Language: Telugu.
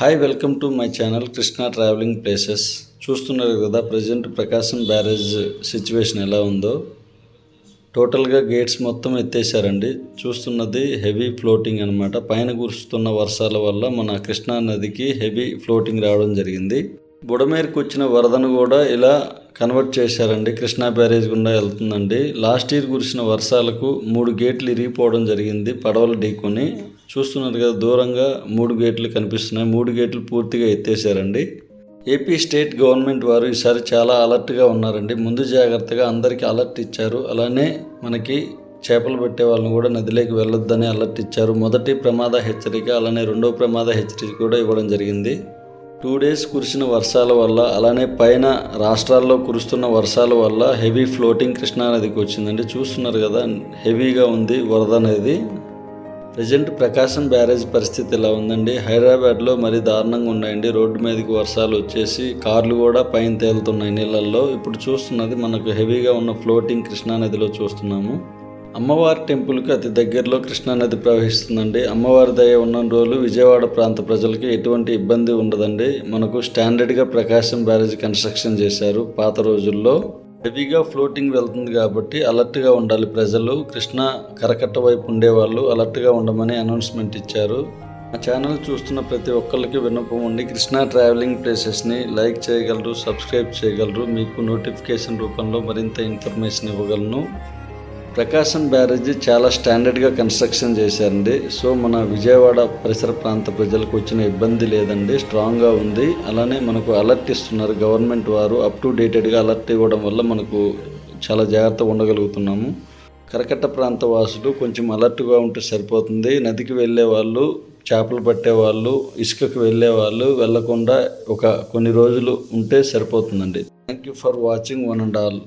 Hi welcome to my channel Krishna travelling places చూస్తున్నారు కదా ప్రజెంట్ ప్రకాశం బ్యారేజ్ సిచ్యువేషన్ ఎలా ఉందో. టోటల్గా గేట్స్ మొత్తం ఎత్తేసారండి. చూస్తున్నది హెవీ ఫ్లోటింగ్ అనమాట పైన కురుస్తున్న వర్షాల వల్ల మన కృష్ణా నదికి హెవీ ఫ్లోటింగ్ రావడం జరిగింది. బుడమేరుకు వచ్చిన వరదను కూడా ఇలా కన్వర్ట్ చేశారండి. కృష్ణా బ్యారేజ్ గుండా వెళ్తుందండి. లాస్ట్ ఇయర్ కురిసిన వర్షాలకు మూడు గేట్లు ఇరిగిపోవడం జరిగింది. పడవలు ఢీకొని చూస్తున్నారు కదా దూరంగా మూడు గేట్లు కనిపిస్తున్నాయి. మూడు గేట్లు పూర్తిగా ఎత్తేసారండి ఏపీ స్టేట్ గవర్నమెంట్ వారు ఈసారి చాలా అలర్ట్గా ఉన్నారండి. ముందు జాగ్రత్తగా అందరికీ అలర్ట్ ఇచ్చారు. అలానే మనకి చేపలు పట్టే వాళ్ళని కూడా నదిలోకి వెళ్ళొద్దని అలర్ట్ ఇచ్చారు. మొదటి ప్రమాద హెచ్చరిక అలానే రెండో ప్రమాద హెచ్చరిక కూడా ఇవ్వడం జరిగింది. టూ డేస్ కురిసిన వర్షాల వల్ల అలానే పైన రాష్ట్రాల్లో కురుస్తున్న వర్షాల వల్ల హెవీ ఫ్లోటింగ్ కృష్ణా నదికి వచ్చిందండి. చూస్తున్నారు కదా హెవీగా ఉంది వరద అనేది. ప్రజెంట్ ప్రకాశం బ్యారేజ్ పరిస్థితి ఇలా ఉందండి? హైదరాబాద్లో మరీ దారుణంగా ఉన్నాయండి. రోడ్డు మీదకి వర్షాలు వచ్చేసి కార్లు కూడా పైన తేలుతున్నాయి నీళ్ళల్లో. ఇప్పుడు చూస్తున్నది మనకు హెవీగా ఉన్న ఫ్లోటింగ్ కృష్ణా నదిలో చూస్తున్నాము. అమ్మవారి టెంపుల్కి అతి దగ్గరలో కృష్ణానది ప్రవహిస్తుందండి. అమ్మవారి దయ ఉన్న రోజులు విజయవాడ ప్రాంత ప్రజలకి ఎటువంటి ఇబ్బంది ఉండదండి. మనకు స్టాండర్డ్గా ప్రకాశం బ్యారేజ్ కన్స్ట్రక్షన్ చేశారు. పాత రోజుల్లో హెవీగా ఫ్లోటింగ్ వెళ్తుంది కాబట్టి అలర్ట్గా ఉండాలి ప్రజలు. కృష్ణా కరకట్ట వైపు ఉండేవాళ్ళు అలర్ట్గా ఉండమని అనౌన్స్మెంట్ ఇచ్చారు. మా ఛానల్ చూస్తున్న ప్రతి ఒక్కరికి విన్నపం ఉండి కృష్ణా ట్రావెలింగ్ ప్లేసెస్ని లైక్ చేయగలరు సబ్స్క్రైబ్ చేయగలరు. మీకు నోటిఫికేషన్ రూపంలో మరింత ఇన్ఫర్మేషన్ ఇవ్వగలను. ప్రకాశం బ్యారేజీ చాలా స్టాండర్డ్గా కన్స్ట్రక్షన్ చేశారండి. సో మన విజయవాడ పరిసర ప్రాంత ప్రజలకు వచ్చిన ఇబ్బంది లేదండి. స్ట్రాంగ్గా ఉంది. అలానే మనకు అలర్ట్ ఇస్తున్నారు గవర్నమెంట్ వారు. అప్ టు డేటెడ్గా అలర్ట్ ఇవ్వడం వల్ల మనకు చాలా జాగ్రత్తగా ఉండగలుగుతున్నాము. కరకట్ట ప్రాంత వాసులు కొంచెం అలర్ట్గా ఉంటే సరిపోతుంది. నదికి వెళ్ళే వాళ్ళు చేపలు పట్టే వాళ్ళు ఇసుకకు వెళ్ళే వాళ్ళు వెళ్ళకుండా ఒక కొన్ని రోజులు ఉంటే సరిపోతుందండి. Thank you for watching one and all